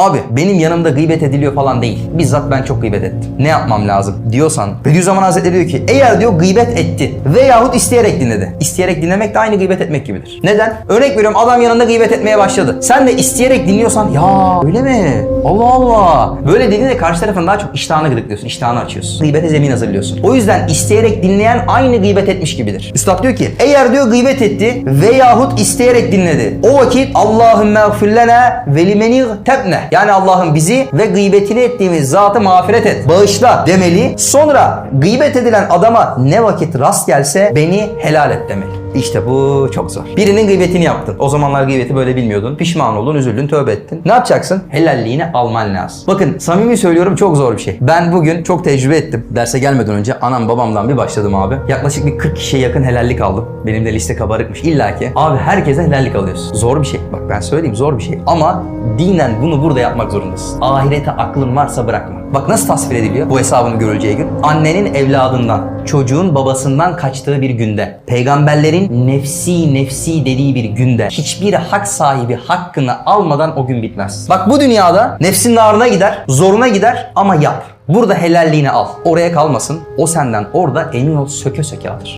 Abi benim yanımda gıybet ediliyor falan değil. Bizzat ben çok gıybet ettim. Ne yapmam lazım diyorsan Bediüzzaman Hazretleri diyor ki eğer diyor gıybet etti veyahut isteyerek dinledi. İsteyerek dinlemek de aynı gıybet etmek gibidir. Neden? Örnek veriyorum adam yanında gıybet etmeye başladı. Sen de isteyerek dinliyorsan ya öyle mi? Allah Allah. Böyle dediğinde karşı tarafın daha çok iştahını gıdıklıyorsun, iştahını açıyorsun. Gıybete zemin hazırlıyorsun. O yüzden isteyerek dinleyen aynı gıybet etmiş gibidir. Üstad diyor ki eğer diyor gıybet etti veyahut isteyerek dinledi. O vakit Allahümme gfirlena ve limeni tebne. Yani Allah'ım bizi ve gıybetini ettiğimiz zatı mağfiret et. Bağışla demeli. Sonra gıybet edilen adama ne vakit rast gelse beni helal et demeli. İşte bu çok zor. Birinin gıybetini yaptın. O zamanlar gıybeti böyle bilmiyordun. Pişman oldun, üzüldün, tövbe ettin. Ne yapacaksın? Helalliğini alman lazım. Bakın samimi söylüyorum çok zor bir şey. Ben bugün çok tecrübe ettim. Derse gelmeden önce anam babamdan bir başladım abi. Yaklaşık bir 40 kişiye yakın helallik aldım. Benim de liste kabarıkmış. İlla ki. Abi herkese helallik alıyorsun. Zor bir şey. Bak ben söyleyeyim zor bir şey. Ama dinen bunu burada yapmak zorundasın. Ahirete aklın varsa bırakma. Bak nasıl tasvir ediliyor bu hesabın görüleceği gün? Annenin evladından, çocuğun babasından kaçtığı bir günde, peygamberlerin nefsi nefsi dediği bir günde, hiçbir hak sahibi hakkını almadan o gün bitmez. Bak bu dünyada nefsin ağrına gider, zoruna gider ama yap. Burada helalliğini al. Oraya kalmasın. O senden orada emin ol söke söke alır.